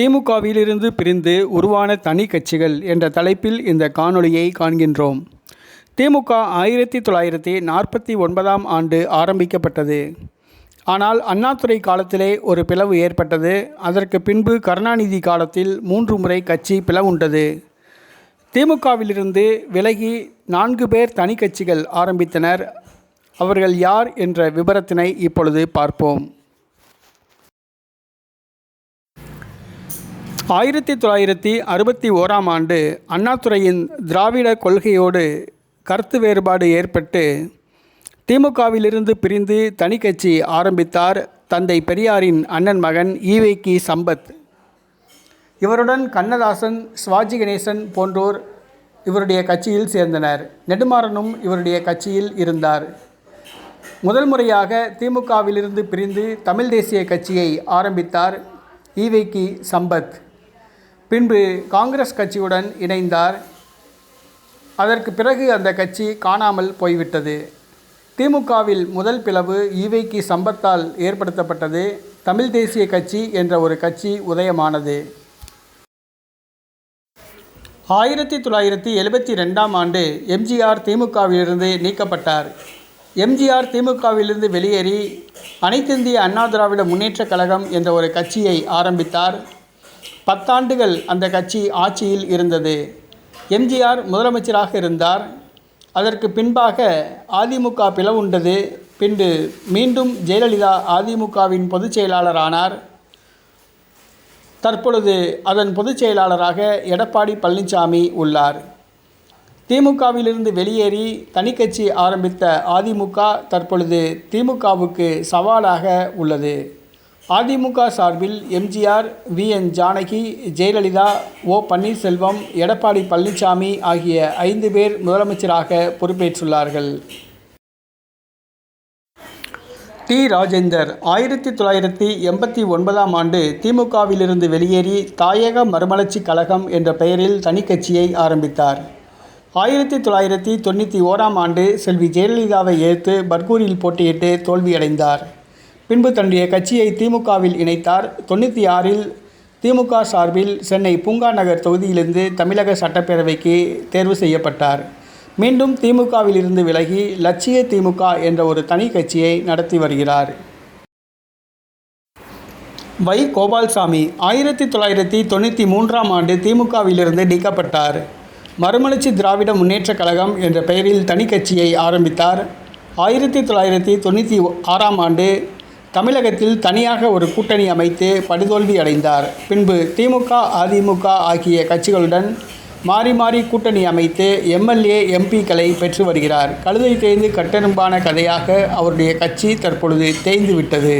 திமுகவிலிருந்து பிரிந்து உருவான தனி கட்சிகள் என்ற தலைப்பில் இந்த காணொளியை காண்கின்றோம். திமுக ஆயிரத்தி தொள்ளாயிரத்தி நாற்பத்தி ஒன்பதாம் ஆண்டு ஆரம்பிக்கப்பட்டது. ஆனால் அண்ணாதுரை காலத்திலே ஒரு பிளவு ஏற்பட்டது. அதற்கு பின்பு கருணாநிதி காலத்தில் மூன்று முறை கட்சி பிளவுண்டது. திமுகவிலிருந்து விலகி நான்கு பேர் தனி கட்சிகள் ஆரம்பித்தனர். அவர்கள் யார் என்ற விபரத்தினை இப்பொழுது பார்ப்போம். ஆயிரத்தி தொள்ளாயிரத்தி அறுபத்தி ஓராம் ஆண்டு அண்ணாதுரையின் திராவிட கொள்கையோடு கருத்து வேறுபாடு ஏற்பட்டு திமுகவிலிருந்து பிரிந்து தனி கட்சி ஆரம்பித்தார் தந்தை பெரியாரின் அண்ணன் மகன் ஈவேக்கி சம்பத். இவருடன் கண்ணதாசன் சிவாஜி கணேசன் போன்றோர் இவருடைய கட்சியில் சேர்ந்தனர். நெடுமாறனும் இவருடைய கட்சியில் இருந்தார். முதல் முறையாக திமுகவிலிருந்து பிரிந்து தமிழ் தேசிய கட்சியை ஆரம்பித்தார் ஈவேக்கி சம்பத். பின்பு காங்கிரஸ் கட்சியுடன் இணைந்தார். அதற்கு பிறகு அந்த கட்சி காணாமல் போய்விட்டது. திமுகவில் முதல் பிளவு ஈவைக்கு சம்பத்தால் ஏற்படுத்தப்பட்டது. தமிழ் தேசிய கட்சி என்ற ஒரு கட்சி உதயமானது. ஆயிரத்தி தொள்ளாயிரத்தி எழுபத்தி ரெண்டாம் ஆண்டு எம்ஜிஆர் திமுகவிலிருந்து நீக்கப்பட்டார். எம்ஜிஆர் திமுகவிலிருந்து வெளியேறி அனைத்திந்திய அண்ணா திராவிட முன்னேற்றக் கழகம் என்ற ஒரு கட்சியை ஆரம்பித்தார். பத்தாண்டுகள் அந்த கட்சி ஆட்சியில் இருந்தது. எம்ஜிஆர் முதலமைச்சராக இருந்தார். அதற்கு பின்பாக அதிமுக பிளவுண்டது. பின்பு மீண்டும் ஜெயலலிதா அதிமுகவின் பொதுச் செயலாளரானார். தற்பொழுது அதன் பொதுச் செயலாளராக எடப்பாடி பழனிசாமி உள்ளார். திமுகவிலிருந்து வெளியேறி தனி கட்சி ஆரம்பித்த அதிமுக தற்பொழுது திமுகவுக்கு சவாலாக உள்ளது. அதிமுக சார்பில் எம்ஜிஆர் வி. என். ஜானகி ஜெயலலிதா ஓ. பன்னீர்செல்வம் எடப்பாடி பழனிசாமி ஆகிய ஐந்து பேர் முதலமைச்சராக பொறுப்பேற்றுள்ளார்கள். டி. ராஜேந்தர் ஆயிரத்தி தொள்ளாயிரத்தி எண்பத்தி ஒன்பதாம் ஆண்டு திமுகவிலிருந்து வெளியேறி தாயக மறுமலர்ச்சி கழகம் என்ற பெயரில் தனி கட்சியை ஆரம்பித்தார். ஆயிரத்தி தொள்ளாயிரத்தி தொண்ணூற்றி ஓராம் ஆண்டு செல்வி ஜெயலலிதாவை எதிர்த்து பர்கூரில் போட்டியிட்டு தோல்வியடைந்தார். பின்பு தன்னுடைய கட்சியை திமுகவில் இணைத்தார். தொண்ணூற்றி ஆறில் திமுக சார்பில் சென்னை பூங்கா நகர் தொகுதியிலிருந்து தமிழக சட்டப்பேரவைக்கு தேர்வு செய்யப்பட்டார். மீண்டும் திமுகவில் இருந்து விலகி லட்சிய திமுக என்ற ஒரு தனி கட்சியை நடத்தி வருகிறார். வை. கோபால்சாமி ஆயிரத்தி தொள்ளாயிரத்தி தொண்ணூற்றி மூன்றாம் ஆண்டு திமுகவிலிருந்து நீக்கப்பட்டார். மறுமலர்ச்சி திராவிட முன்னேற்றக் கழகம் என்ற பெயரில் தனி கட்சியை ஆரம்பித்தார். ஆயிரத்தி தொள்ளாயிரத்தி தொண்ணூற்றி ஆறாம் ஆண்டு தமிழகத்தில் தனியாக ஒரு கூட்டணி அமைத்து படுதோல்வி அடைந்தார். பின்பு திமுக அதிமுக ஆகிய கட்சிகளுடன் மாறி மாறி கூட்டணி அமைத்து எம்எல்ஏ எம்பிக்களை பெற்று வருகிறார். கழுதை தேய்ந்து கட்டெரும்பான கதையாக அவருடைய கட்சி தற்பொழுது தேய்ந்து விட்டது